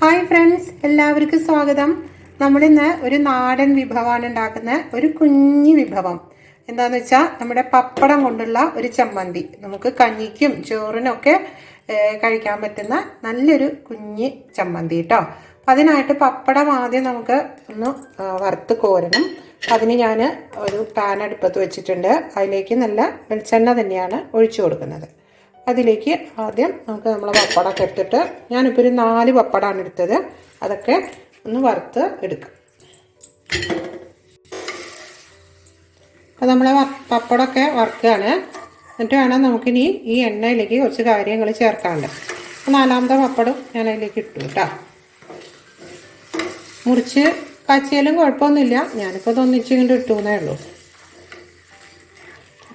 Hi friends എല്ലാവർക്കും സ്വാഗതം. നമ്മളിന്ന് ഒരു നാടൻ വിഭവമാണ് ഉണ്ടാക്കുന്ന ഒരു കുഞ്ഞു വിഭവം. എന്താന്ന് വെച്ചാൽ നമ്മുടെ പപ്പടം കൊണ്ടുള്ള ഒരു ചമ്മന്തി. നമുക്ക് കഞ്ഞിക്കും ചോറിനൊക്കെ കഴിക്കാൻ പറ്റുന്ന നല്ലൊരു കുഞ്ഞ് ചമ്മന്തി കേട്ടോ അപ്പം അതിനായിട്ട് പപ്പടം ആദ്യം നമുക്ക് ഒന്ന് വറുത്ത് കോരണം. അതിന് ഞാൻ ഒരു പാൻ അടുപ്പത്ത് വെച്ചിട്ടുണ്ട്. അതിലേക്ക് നല്ല വെളിച്ചെണ്ണ തന്നെയാണ് ഒഴിച്ചു കൊടുക്കുന്നത്. അതിലേക്ക് ആദ്യം നമുക്ക് നമ്മളെ പപ്പടമൊക്കെ എടുത്തിട്ട് ഞാനിപ്പോൾ ഒരു നാല് പപ്പടമാണ് എടുത്തത്. അതൊക്കെ ഒന്ന് വറുത്ത് എടുക്കാം. അപ്പോൾ നമ്മളെ പപ്പടമൊക്കെ വറുക്കുകയാണ്. എന്നിട്ട് വേണം നമുക്കിനി ഈ എണ്ണയിലേക്ക് കുറച്ച് കാര്യങ്ങൾ ചേർക്കാനുണ്ട് അപ്പോൾ നാലാമത്തെ പപ്പടം ഞാൻ അതിലേക്ക് ഇട്ടു കേട്ടോ. മുറിച്ച് കാച്ചിയാലും കുഴപ്പമൊന്നുമില്ല. ഞാനിപ്പോൾ ഇതൊന്നിച്ച് ഇട്ടുന്നേ ഉള്ളൂ.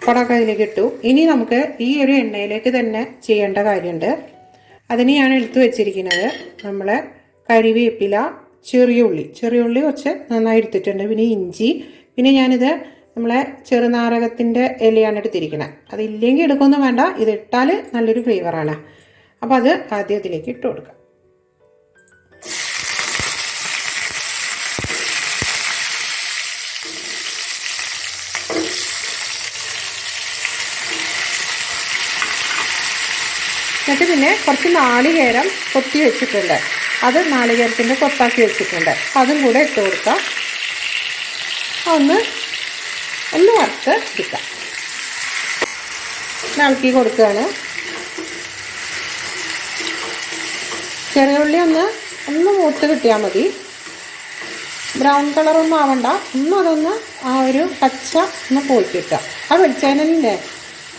പപ്പടമൊക്കെ അതിലേക്ക് ഇട്ടു. ഇനി നമുക്ക് ഈ ഒരു എണ്ണയിലേക്ക് തന്നെ ചെയ്യേണ്ട കാര്യമുണ്ട്. അതിന് ഞാൻ എടുത്തു വെച്ചിരിക്കുന്നത്. നമ്മൾ കരിവേപ്പില ചെറിയ ഉള്ളി കുറച്ച് നന്നായി എടുത്തിട്ടുണ്ട്. പിന്നെ ഇഞ്ചി. പിന്നെ ഞാനിത് നമ്മളെ ചെറുനാരകത്തിന്റെ ഇലയാണ് എടുത്തിരിക്കുന്നത് അതില്ലെങ്കിൽ എടുക്കൊന്നും വേണ്ട. ഇതിട്ടാൽ നല്ലൊരു ഫ്ലേവറാണ് അപ്പോൾ അത് ആദ്യം ഇതിലേക്ക് ഇട്ട് കൊടുക്കാം. എന്നിട്ട് പിന്നെ കുറച്ച് നാളികേരം കൊത്തി വെച്ചിട്ടുണ്ട്. അത് നാളികേരത്തിന്റെ കൊത്താക്കി വെച്ചിട്ടുണ്ട്. അതും കൂടെ ഇട്ട് കൊടുക്കാം. ഒന്ന് ഒന്ന് വറുത്ത് എടുക്കാം. ഇളക്കി കൊടുക്കുകയാണ്. ചെറിയ ഉള്ളി ഒന്ന് ഒന്ന് മൂത്ത് കിട്ടിയാൽ മതി. ബ്രൗൺ കളറൊന്നും ആവണ്ട. ഒന്നും അതൊന്ന് ആ ഒരു പച്ച ഒന്ന് പോയി കിട്ടുക ആ വെളിച്ചെണ്ണല്ലേ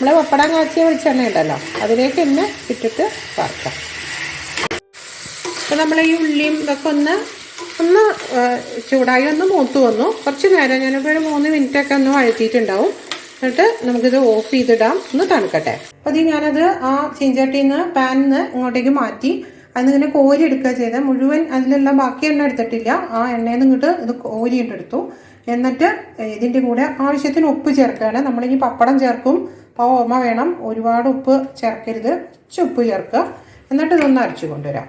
നമ്മൾ പപ്പടം കാച്ചിയ വെളിച്ചെണ്ണ ഉണ്ടല്ലോ. അതിലേക്ക് തന്നെ ഇട്ടിട്ട് വറുക്കാം. അപ്പോൾ നമ്മൾ ഈ ഉള്ളിയും ഇതൊക്കെ ഒന്ന് ഒന്ന് ചൂടായി ഒന്ന് മൂത്ത് വന്നു. കുറച്ച് നേരം ഞാനിപ്പോൾ ഒരു മൂന്ന് മിനിറ്റൊക്കെ ഒന്ന് വഴുത്തിയിട്ടുണ്ടാവും എന്നിട്ട് നമുക്കിത് ഓഫ് ചെയ്തിടാം. ഒന്ന് തണുക്കട്ടെ. അപ്പോൾ ഇത് ഞാനത് ആ ചീഞ്ചട്ടിയിൽ നിന്ന് പാനിൽ നിന്ന് ഇങ്ങോട്ടേക്ക് മാറ്റി അതിങ്ങനെ കോരി എടുക്കുക ചെയ്ത്. മുഴുവൻ അതിലുള്ള ബാക്കി എണ്ണ എടുത്തിട്ടില്ല. ആ എണ്ണയിൽ നിന്ന് ഇങ്ങോട്ട് ഇത് കോരിയിട്ടെടുത്തു. എന്നിട്ട് ഇതിന്റെ കൂടെ ആവശ്യത്തിന് ഉപ്പ് ചേർക്കുകയാണ് നമ്മളിനി പപ്പടം ചേർക്കും. അപ്പോൾ ഓർമ്മ വേണം. ഒരുപാട് ഉപ്പ് ചേർക്കരുത്. ചുപ്പ് ചേർക്കുക. എന്നിട്ട് ഇതൊന്ന് അരച്ചു കൊണ്ടുവരാം.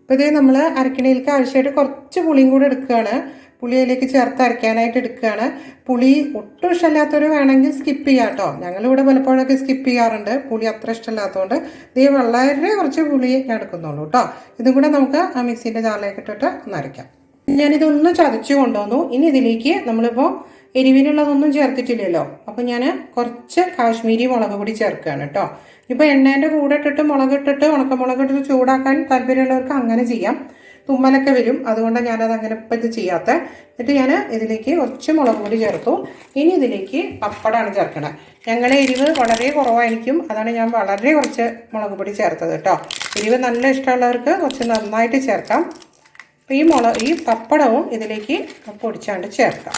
അപ്പോൾ ഇതേ നമ്മൾ അരക്കണയിലേക്ക് ആവശ്യമായിട്ട് കുറച്ച് പുളിയും കൂടെ എടുക്കുകയാണ്. പുളി അതിലേക്ക് ചേർത്ത് അരയ്ക്കാനായിട്ട് എടുക്കുകയാണ്. പുളി ഒട്ടും ഇഷ്ടമില്ലാത്തവർ വേണമെങ്കിൽ സ്കിപ്പ് ചെയ്യാം കേട്ടോ. ഞങ്ങളിവിടെ പലപ്പോഴൊക്കെ സ്കിപ്പ് ചെയ്യാറുണ്ട്. പുളി അത്ര ഇഷ്ടമില്ലാത്തതുകൊണ്ട് ഇത് വളരെ കുറച്ച് പുളി ഞാൻ എടുക്കുന്നുള്ളൂ കേട്ടോ. ഇതും കൂടെ നമുക്ക് ആ മിക്സിന്റെ ജാറിലേക്ക് ഇട്ടിട്ട് ഒന്ന് അരയ്ക്കാം. ഞാനിതൊന്ന് ചതച്ച് കൊണ്ടുവന്നു. ഇനി ഇതിലേക്ക് നമ്മളിപ്പോൾ എരിവിനുള്ളതൊന്നും ചേർത്തിട്ടില്ലല്ലോ. അപ്പം ഞാൻ കുറച്ച് കാശ്മീരി മുളക് പൊടി ചേർക്കുകയാണ് കേട്ടോ. ഇപ്പോൾ എണ്ണേന്റെ കൂടെ ഇട്ടിട്ട് മുളക് ഇട്ടിട്ട് ഉണക്കമുളക് ഇട്ടിട്ട് ചൂടാക്കാൻ താല്പര്യമുള്ളവർക്ക് അങ്ങനെ ചെയ്യാം. തുമ്മലൊക്കെ വരും. അതുകൊണ്ട് ഞാനത് അങ്ങനെ ഇപ്പം ഇത് ചെയ്യാത്ത. എന്നിട്ട് ഞാൻ ഇതിലേക്ക് കുറച്ച് മുളക് പൊടി ചേർത്തു. ഇനി ഇതിലേക്ക് പപ്പടമാണ് ചേർക്കണത് ഞങ്ങളുടെ എരിവ് വളരെ കുറവായിരിക്കും. അതാണ് ഞാൻ വളരെ കുറച്ച് മുളക് പൊടി ചേർത്തത് കേട്ടോ. എരിവ് നല്ല ഇഷ്ടമുള്ളവർക്ക് കുറച്ച് നന്നായിട്ട് ചേർക്കാം. അപ്പോൾ ഈ മുളക് ഈ പപ്പടവും ഇതിലേക്ക് പൊടിച്ചാണ്ട് ചേർക്കാം.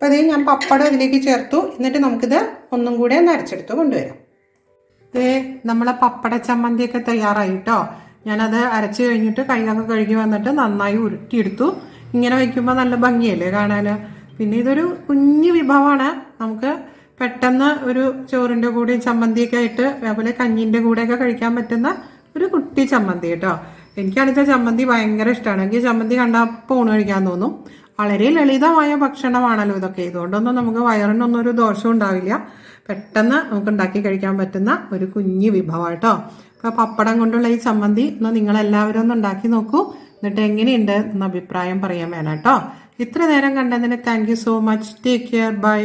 അപ്പോൾ ഇത് ഞാൻ പപ്പടം ഇതിലേക്ക് ചേർത്തു. എന്നിട്ട് നമുക്കിത് ഒന്നും കൂടെ ഒന്ന് അരച്ചെടുത്ത് കൊണ്ടുവരാം. ഇത് നമ്മളെ പപ്പട ചമ്മന്തിയൊക്കെ തയ്യാറായി കേട്ടോ ഞാനത് അരച്ച് കഴിഞ്ഞിട്ട് കൈകൊക്കെ കഴുകി വന്നിട്ട് നന്നായി ഉരുട്ടിയെടുത്തു. ഇങ്ങനെ വയ്ക്കുമ്പോൾ നല്ല ഭംഗിയല്ലേ കാണാൻ പിന്നെ ഇതൊരു കുഞ്ഞു വിഭവമാണ്. നമുക്ക് പെട്ടെന്ന് ഒരു ചോറിന്റെ കൂടെ ചമ്മന്തിയൊക്കെ ആയിട്ട് അതേപോലെ കഞ്ഞിന്റെ കൂടെയൊക്കെ കഴിക്കാൻ പറ്റുന്ന ഒരു കുട്ടി ചമ്മന്തി കേട്ടോ എനിക്കാണെങ്കിൽ ചമ്മന്തി ഭയങ്കര ഇഷ്ടമാണ് എനിക്ക് ചമ്മന്തി കണ്ടാൽ പോണ് കഴിക്കാൻ തോന്നും. വളരെ ലളിതമായ ഭക്ഷണമാണല്ലോ ഇതൊക്കെ. ഇതുകൊണ്ടൊന്നും നമുക്ക് വയറിനൊന്നും ഒരു ദോഷം ഉണ്ടാവില്ല. പെട്ടെന്ന് നമുക്ക് ഉണ്ടാക്കി കഴിക്കാൻ പറ്റുന്ന ഒരു കുഞ്ഞു വിഭവം കേട്ടോ. പപ്പടം കൊണ്ടുള്ള ഈ ചമ്മന്തി ഒന്ന് നിങ്ങളെല്ലാവരും ഒന്ന് ഉണ്ടാക്കി നോക്കൂ. എന്നിട്ട് എങ്ങനെയുണ്ട് എന്ന അഭിപ്രായം പറയാൻ വേണം കേട്ടോ. ഇത്ര നേരം കണ്ടതിന് thank you so much take care bye